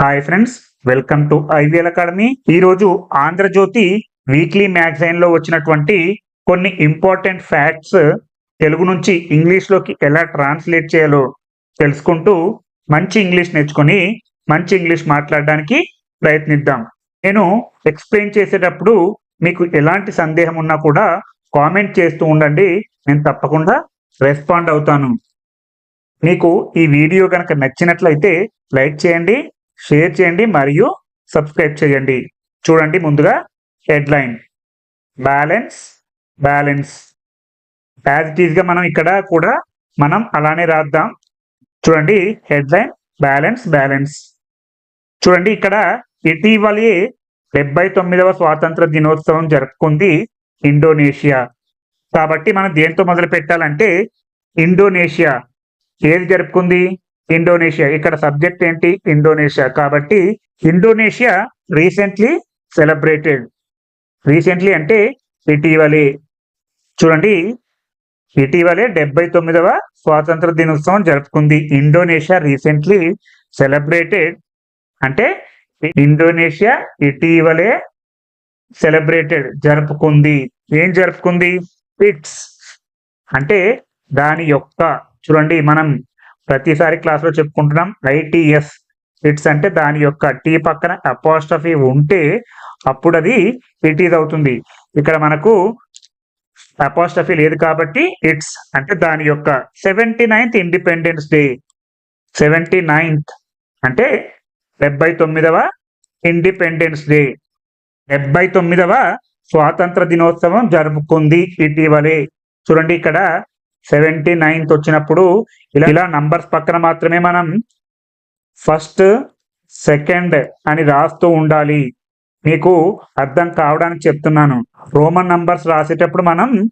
Hi friends welcome to IVL academy ఈరోజు Andhra Jyothi weekly మ్యాగజైన్లో వచ్చినటువంటి కొన్ని ఇంపార్టెంట్ ఫ్యాక్ట్స్ తెలుగు నుంచి ఇంగ్లీష్లోకి ఎలా ట్రాన్స్లేట్ చేయాలో తెలుసుకుంటూ మంచి ఇంగ్లీష్ నేర్చుకొని మంచి ఇంగ్లీష్ మాట్లాడడానికి ప్రయత్నిద్దాం. నేను ఎక్స్ప్లెయిన్ చేసేటప్పుడు మీకు ఎలాంటి సందేహం ఉన్నా కూడా కామెంట్ చేస్తూ ఉండండి. నేను తప్పకుండా రెస్పాండ్ అవుతాను. మీకు ఈ వీడియో కనుక నచ్చినట్లయితే లైక్ చేయండి. షేర్ చేయండి మరియు సబ్స్క్రైబ్ చేయండి. చూడండి ముందుగా headline. Balance balance. As it ఈస్గా మనం ఇక్కడ కూడా మనం అలానే రాద్దాం. చూడండి హెడ్లైన్ బ్యాలెన్స్ బ్యాలెన్స్. చూడండి ఇక్కడ ఇటీవలే డెబ్బై తొమ్మిదవ స్వాతంత్ర దినోత్సవం జరుపుకుంది ఇండోనేషియా. కాబట్టి మనం దేంతో మొదలు పెట్టాలంటే ఇండోనేషియా. ఏది జరుపుకుంది? ఇండోనేషియా. ఇక్కడ సబ్జెక్ట్ ఏంటి? ఇండోనేషియా. కాబట్టి ఇండోనేషియా రీసెంట్లీ సెలబ్రేటెడ్. రీసెంట్లీ అంటే ఇటీవలే. చూడండి ఇటీవలే డెబ్బై తొమ్మిదవ స్వాతంత్ర దినోత్సవం జరుపుకుంది. Indonesia recently celebrated. అంటే ఇండోనేషియా ఇటీవలే సెలబ్రేటెడ్ జరుపుకుంది. ఏం జరుపుకుంది? ఇట్స్ అంటే దాని యొక్క చూడండి మనం ప్రతిసారి క్లాస్లో చెప్పుకుంటున్నాం ఐటీఎస్ ఇట్స్ అంటే దాని యొక్క టీ పక్కన అపాస్టఫీ ఉంటే అప్పుడు అది ఇట్ ఈజ్ అవుతుంది. ఇక్కడ మనకు అపాస్టఫీ లేదు కాబట్టి ఇట్స్ అంటే దాని యొక్క seventy ninth independence day seventy ninth అంటే డెబ్బై తొమ్మిదవ ఇండిపెండెన్స్ డే డెబ్బై తొమ్మిదవ స్వాతంత్ర దినోత్సవం జరుపుకుంది ఇటీవలే. చూడండి ఇక్కడ సెవెంటీ నైన్త్ వచ్చినప్పుడు ఇలా ఇలా నంబర్స్ పక్కన మాత్రమే మనం ఫస్ట్ సెకండ్ అని రాస్తూ ఉండాలి. మీకు అర్థం కావడానికి చెప్తున్నాను. రోమన్ నంబర్స్ రాసేటప్పుడు మనం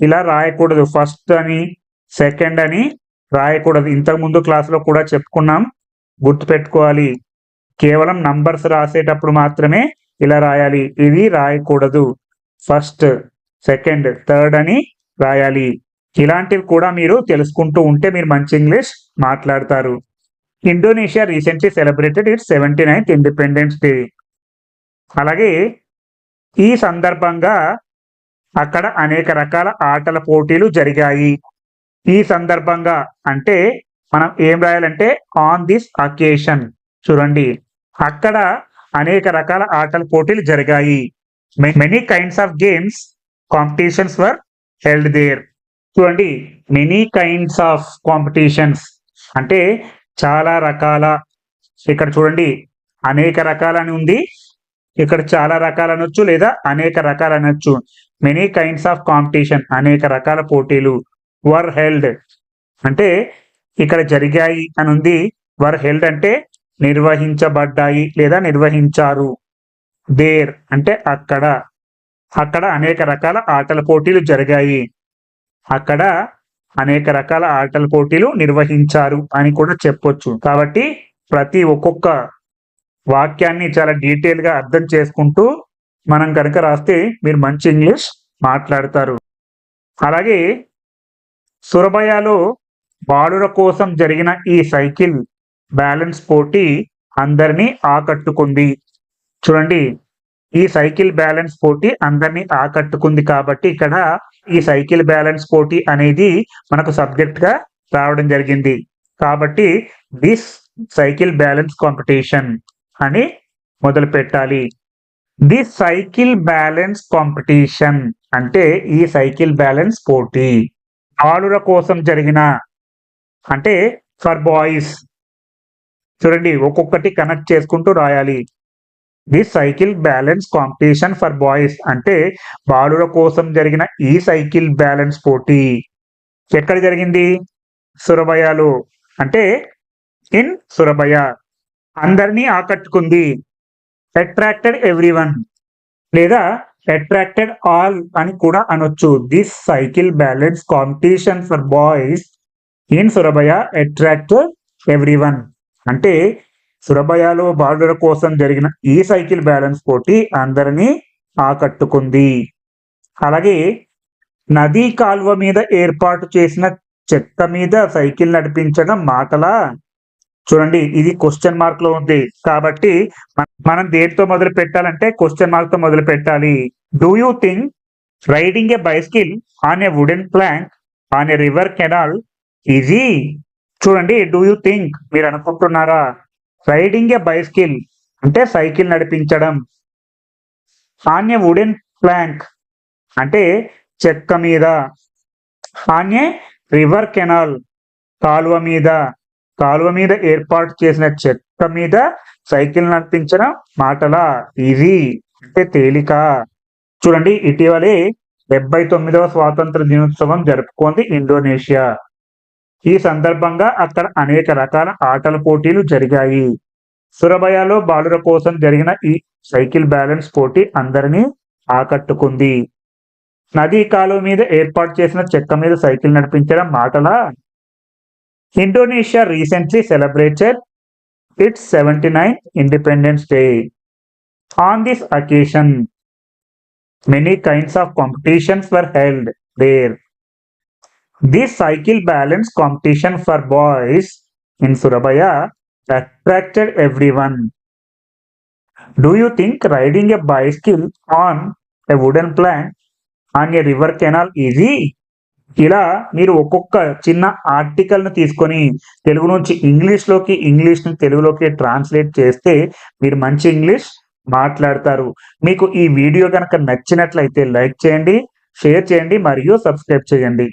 ఇలా రాయకూడదు. ఫస్ట్ అని సెకండ్ అని రాయకూడదు. ఇంతకు ముందు క్లాసులో కూడా చెప్పుకున్నాం. గుర్తుపెట్టుకోవాలి. కేవలం నంబర్స్ రాసేటప్పుడు మాత్రమే ఇలా రాయాలి. ఇది రాయకూడదు. ఫస్ట్ సెకండ్ థర్డ్ అని రాయాలి. ఇలాంటివి కూడా మీరు తెలుసుకుంటూ ఉంటే మీరు మంచి ఇంగ్లీష్ మాట్లాడతారు. Indonesia recently celebrated it's seventy ninth independence day. అలాగే ఈ సందర్భంగా అక్కడ అనేక రకాల ఆటల పోటీలు జరిగాయి. ఈ సందర్భంగా అంటే మనం ఏం రాయాలంటే ఆన్ దిస్ అకేషన్ చూడండి. అక్కడ అనేక రకాల ఆటల పోటీలు జరిగాయి. Many kinds of games competitions were held there చూడండి మెనీ కైండ్స్ ఆఫ్ కాంపిటీషన్స్ అంటే చాలా రకాల ఇక్కడ చూడండి అనేక రకాలని ఉంది. ఇక్కడ చాలా రకాలు అనొచ్చు లేదా అనేక రకాలు అనొచ్చు మెనీ కైండ్స్ ఆఫ్ కాంపిటీషన్ అనేక రకాల పోటీలు వర్ హెల్డ్ అంటే ఇక్కడ జరిగాయి అని ఉంది. వర్ హెల్డ్ అంటే నిర్వహించబడ్డాయి లేదా నిర్వహించారు. దేర్ అంటే అక్కడ. అక్కడ అనేక రకాల ఆటల పోటీలు జరిగాయి. అక్కడ అనేక రకాల ఆటల పోటీలు నిర్వహించారు అని కూడా చెప్పొచ్చు. కాబట్టి ప్రతి ఒక్కొక్క వాక్యాన్ని చాలా డీటెయిల్గా అర్థం చేసుకుంటూ మనం కనుక రాస్తే మీరు మంచి ఇంగ్లీష్ మాట్లాడతారు. అలాగే సురభయాలో బాలుర కోసం జరిగిన ఈ సైకిల్ బ్యాలెన్స్ పోటీ అందరినీ ఆకట్టుకుంది. చూడండి ఈ సైకిల్ బ్యాలెన్స్ పోటీ అందరినీ ఆకట్టుకుంది కాబట్టి ఇక్కడ ఈ సైకిల్ బ్యాలెన్స్ పోటీ అనేది మనకు సబ్జెక్ట్గా రావడం జరిగింది. కాబట్టి దిస్ సైకిల్ బ్యాలెన్స్ కాంపిటీషన్ అని మొదలు పెట్టాలి. ది సైకిల్ బ్యాలెన్స్ కాంపిటీషన్ అంటే ఈ సైకిల్ బ్యాలెన్స్ పోటీ. ఆలుర కోసం జరిగిన అంటే ఫర్ బాయ్స్ చూడండి ఒక్కొక్కటి కనెక్ట్ చేసుకుంటూ రాయాలి. The cycle balance competition for boys అంటే బాలుల కోసం జరిగిన ఈ సైకిల్ బ్యాలెన్స్ పోటీ. ఎక్కడ జరిగింది? సురభయాలు అంటే ఇన్ సురభయ అందరినీ ఆకట్టుకుంది. అట్రాక్టెడ్ ఎవ్రీ వన్ లేదా అట్రాక్టెడ్ ఆల్ అని కూడా అనొచ్చు. This cycle balance competition for boys. In Surabaya attract every one అంటే సురభయాలో బాలుర కోసం జరిగిన ఈ సైకిల్ బ్యాలెన్స్ పోటీ అందరినీ ఆకట్టుకుంది. అలాగే నదీ కాల్వ మీద ఏర్పాటు చేసిన చెత్త మీద సైకిల్ నడిపించడం మాటలా చూడండి ఇది క్వశ్చన్ మార్క్లో ఉంది. కాబట్టి మన- మనం దేనితో మొదలు పెట్టాలంటే క్వశ్చన్ మార్క్తో మొదలు పెట్టాలి. Do you think riding a bicycle on a wooden plank on a river canal easy చూడండి డూ యూ థింక్ మీరు అనుకుంటున్నారా? రైడింగ్ ఏ బైస్కిల్ అంటే సైకిల్ నడిపించడం. ఆన్ ఏ వుడెన్ ప్లాంక్ అంటే చెక్క మీద. ఆన్ ఏ రివర్ కెనాల్ కాలువ మీద. కాలువ మీద ఏర్పాటు చేసిన చెక్క మీద సైకిల్ నడిపించడం మాటల. ఈజీ అంటే తేలిక. చూడండి ఇటీవలే డెబ్బై తొమ్మిదవ స్వాతంత్ర దినోత్సవం జరుపుకుంది ఇండోనేషియా. ఈ సందర్భంగా అక్కడ అనేక రకాల ఆటల పోటీలు జరిగాయి. సురబయాలో బాలుర కోసం జరిగిన ఈ సైకిల్ బ్యాలెన్స్ పోటీ అందరినీ ఆకట్టుకుంది. నదీ కాలువ మీద ఏర్పాటు చేసిన చెక్క మీద సైకిల్ నడిపించడం మాటల? Indonesia recently celebrated its seventy nine independence day. On this occasion many kinds of competitions were held there. The cycle balance competition for boys in Surabaya attracted every one do you think riding a bicycle on a wooden plant on a river canal easy ఇలా మీరు ఒక్కొక్క చిన్న ఆర్టికల్ను తీసుకొని తెలుగు నుంచి ఇంగ్లీష్లోకి ఇంగ్లీష్ని తెలుగులోకి translate చేస్తే మీరు మంచి ఇంగ్లీష్ మాట్లాడతారు మీకు ఈ వీడియో కనుక నచ్చినట్లయితే లైక్ చేయండి షేర్ చేయండి మరియు సబ్స్క్రైబ్ చేయండి